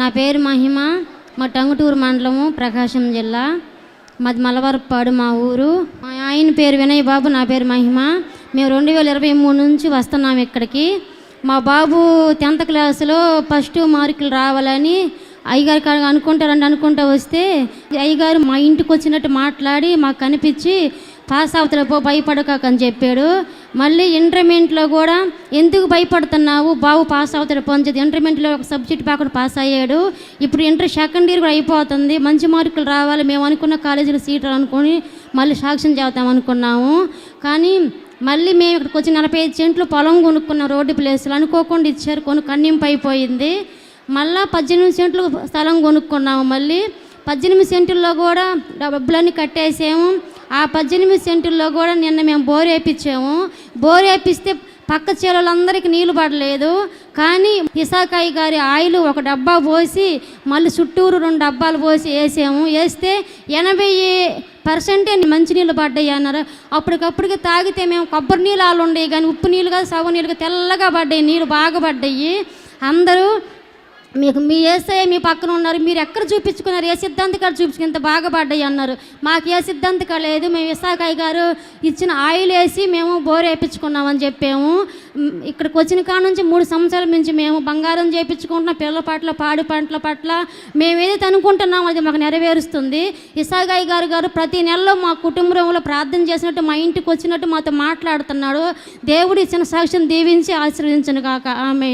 నా పేరు మహిమ. మా టంగుటూరు మండలము ప్రకాశం జిల్లా. మాది మలవరపాడు మా ఊరు. మా ఆయన పేరు వినయ్ బాబు నా పేరు మహిమ. మేము రెండు వేల ఇరవై మూడు నుంచి వస్తున్నాం ఇక్కడికి. మా బాబు టెన్త్ క్లాసులో ఫస్ట్ మార్కులు రావాలని అయ్యగారి కాడ అనుకుంటారండి అనుకుంటా వస్తే అయ్యగారు మా ఇంటికి వచ్చినట్టు మాట్లాడి మాకు కనిపించి పాస్ అవుతలే పో భయపడక అని చెప్పాడు. మళ్ళీ ఇంటర్మీడియట్లో కూడా ఎందుకు భయపడుతున్నావు? బాబు పాస్ అవుతాడు పొందదు ఇంటర్మీడియట్లో ఒక సబ్జెక్ట్ కాకుండా పాస్ అయ్యాడు. ఇప్పుడు ఇంటర్ సెకండ్ ఇయర్ కూడా అయిపోతుంది. మంచి మార్కులు రావాలి. మేము అనుకున్న కాలేజీలో సీట్లు అనుకొని మళ్ళీ సాక్ష్యం చేద్దాం అనుకున్నాము. కానీ మళ్ళీ మేము ఇక్కడికి వచ్చి నలభై ఐదు సెంట్లు పొలం కొనుక్కున్నాం రోడ్డు ప్లేస్లో అనుకోకుండా ఇచ్చారు. కొను కన్నింపు అయిపోయింది. మళ్ళా పద్దెనిమిది సెంట్లు స్థలం కొనుక్కున్నాము మళ్ళీ. పద్దెనిమిది సెంటుల్లో కూడా డబ్బులన్నీ కట్టేసాము. ఆ పద్దెనిమిది సెంటుల్లో కూడా నిన్న మేము బోర్ వేయించాము బోర్ వేపిస్తే పక్క చీరలందరికీ నీళ్ళు పడలేదు. కానీ ఇసాకాయి గారి ఆయిల్ ఒక డబ్బా పోసి మళ్ళీ చుట్టూరు రెండు డబ్బాలు పోసి వేసాము. వేస్తే ఎనభై పర్సెంటే మంచినీళ్ళు పడ్డాయి అన్నారు. అప్పటికప్పటికి తాగితే మేము కొబ్బరి నీళ్ళు వాళ్ళు ఉండేవి కానీ ఉప్పు నీళ్ళు కాదు సవ నీళ్ళు తెల్లగా పడ్డాయి నీళ్ళు బాగా పడ్డాయి. అందరూ మీకు మీ ఏసే మీ పక్కన ఉన్నారు మీరు ఎక్కడ చూపించుకున్నారు? ఏ సిద్ధాంతి కాడ చూపించుకుని ఇంత బాగా పడ్డాయి అన్నారు. మాకు ఏ సిద్ధాంతి లేదు. మేము విశాఖయ్య గారు ఇచ్చిన ఆయిల్ వేసి మేము బోర్ వేయించుకున్నామని చెప్పాము. ఇక్కడికి వచ్చిన కాడ నుంచి మూడు సంవత్సరాల నుంచి మేము బంగారం చేయించుకుంటున్నాం పిల్లల పట్ల పాడి పంటల పట్ల మేము ఏదైతే అనుకుంటున్నామో అది మాకు నెరవేరుస్తుంది. ఇసాగాయి గారు గారు ప్రతి నెలలో మా కుటుంబంలో ప్రార్థన చేసినట్టు మా ఇంటికి వచ్చినట్టు మాతో మాట్లాడుతున్నాడు. దేవుడు ఇచ్చిన సాక్ష్యం దీవించి ఆశీర్వదించను కాక ఆమె